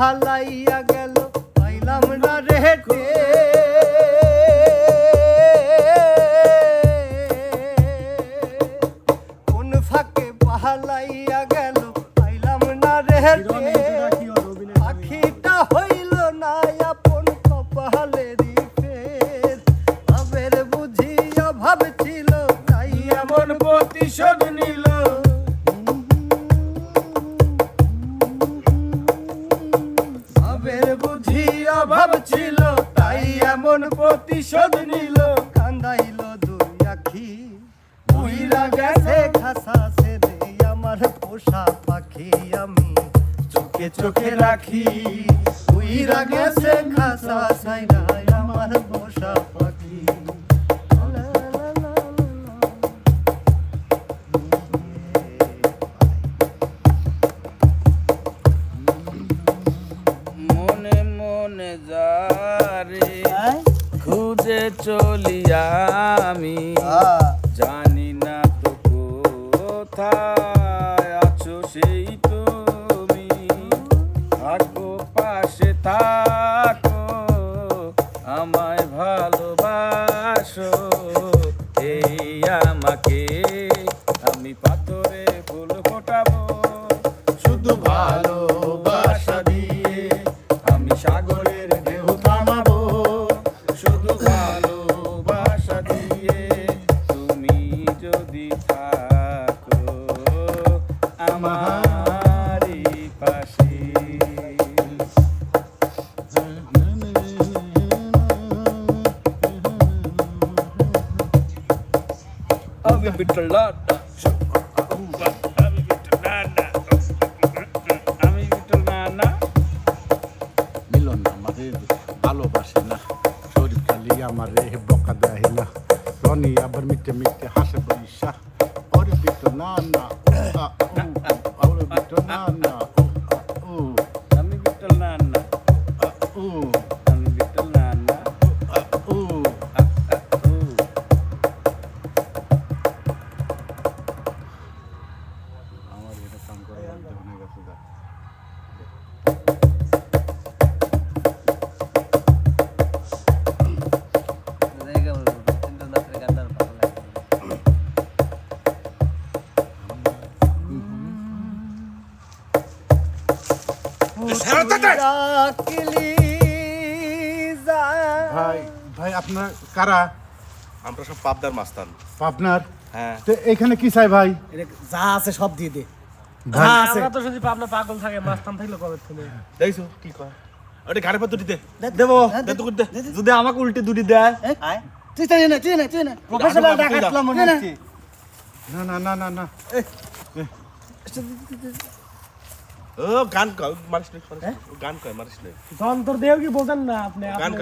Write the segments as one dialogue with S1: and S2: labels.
S1: পাহালাইয়া গেল পাইলাম না রেটে কোন ফাঁকে পাহালাইয়া গেল পাইলাম না রেটে পাখিটা হইল না আপন কপালেরই ফের আবের বুঝি অভাব ছিল তাই এমন
S2: প্রতিশোধ নিল
S1: প্রতিশোধ নিল, কান্দাইল দুই আখি। উইরা গেছে খাসা ছেড়ে আমার পোষা পাখি আমি। চোখে চোখে রাখি। উইরা গেছে খাসা ছাইরা আমার পোষা পাখি।
S2: মনে মনে যারে খুঁজে চলি আমি জানি না তো কোথায় আছো সেই তুমি। থাকো পাশে থাকো আমায় ভালোবাসো। এই আমাকে আমি পাথরে ফুল ফোটাবো। শুধু ভালোবাসা যদি থাকো, আমারই পাশে। বিট্টলা না
S3: মিলন আমাদের ভালোবাসে না। শরীর খালি আমার রে বকা দেয় না। রনি আবার মিটে মিটে হাসে বৈশা ওরে বিট না না ও, আ, ভাই ভাই আপনার কারা?
S4: আমরা সব পাবদার মাস্তান।
S3: আপনার
S4: হ্যাঁ।
S3: তো এখানে কি চাই ভাই?
S5: যা আছে সব দিয়ে দে।
S3: ভাই।
S5: আছে।
S6: তো শুধু পাবনা পাগল থাকে মাছ টান থাকলে কবে তুমি?
S4: দেখছ? কি কয়? ওটা পাত দিতে দে দে।
S5: যদি আমাকে উল্টে দুটি দেয়। তুই তাই না তুই না তুই না। প্রফেশনাল ডাকাতলাম মনে হচ্ছে।
S3: না না না না। না
S4: ও গান কয় মারিস না। ও গান কয় মারিস না
S6: যন্ত্র দেও কি বোঝেন না আপনি?
S4: গান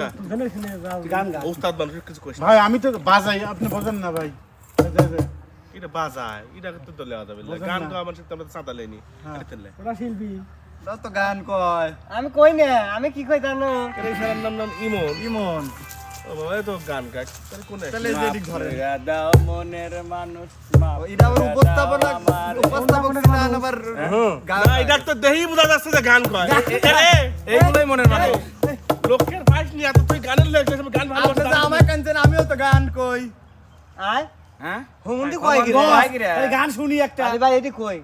S5: গান গা
S4: ওস্তাদ মানুষের কিছু
S3: ভাই আমি তো বাজাই আপনি বোঝেন না ভাই।
S4: এটা বাজায় এটা তো যাবে। গান। কয় মানুষের তো আমরা চাঁদা লেনি এটা
S6: শিল্পী।
S5: তো গান কয়।
S1: আমি কই না আমি কি কই জানো?
S4: নাম নাম ইমন।
S5: ইমন।
S4: গান গায় তাহলে কোন
S5: তাহলে যে দিক ধরে
S2: মাফ দাও মনের মানুষ মাফ
S5: এটা আবার
S2: করে
S5: উপস্থাপনা
S2: দাও আমার।
S5: উপস্থাপক গান
S4: কয়।
S2: এইগুলোই মনের মানুষ।
S4: লোকের পাইস নিয়ে এত তুই গানের লেগে গান ভালো
S5: আপনি আমার কানছেন আমিও তো গান কই।
S1: আয়।
S2: হ্যাঁ?
S1: হুমন্দি কই কি
S2: কয় কি
S5: গান শুনি একটা।
S1: আরে ভাই এটি কই?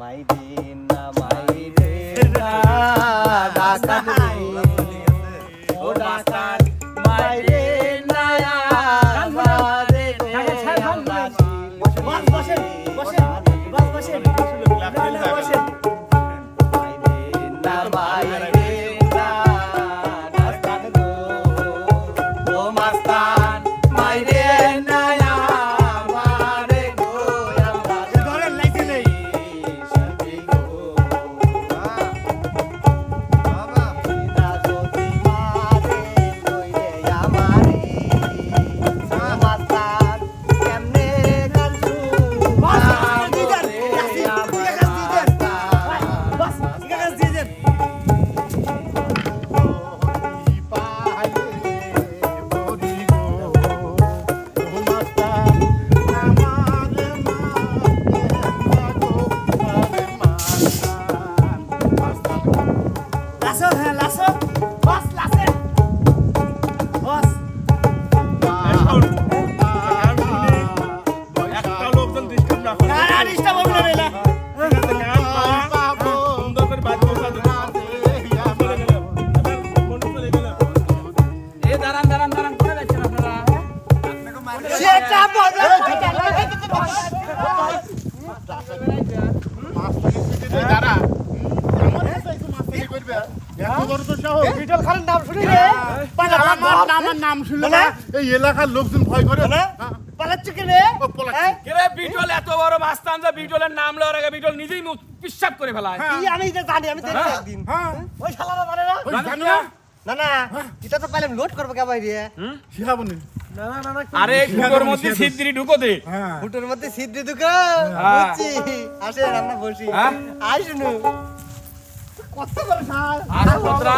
S1: মাই দিন না মাই রে না ও ডাকাত
S3: এই এলাকার লোকজন ভয় করে
S2: এত বড় মাস্তান যে বিটলের নাম লওয়ার আগে বিটল নিজেই মুখ পিশাব করে ফেলায়
S1: কি আমি এটা জানি আমি না
S3: না
S1: এটা তো পাইলাম লোড করবে কে বাইরে
S6: হুম শিখাবনি
S2: আরে মধ্যে ঢুকো দে।
S3: হ্যাঁ।
S1: ফুটোর মধ্যে বুঝছি। আসে রান্না বসি।
S2: হ্যাঁ?
S1: কত করে
S2: আর পত্রা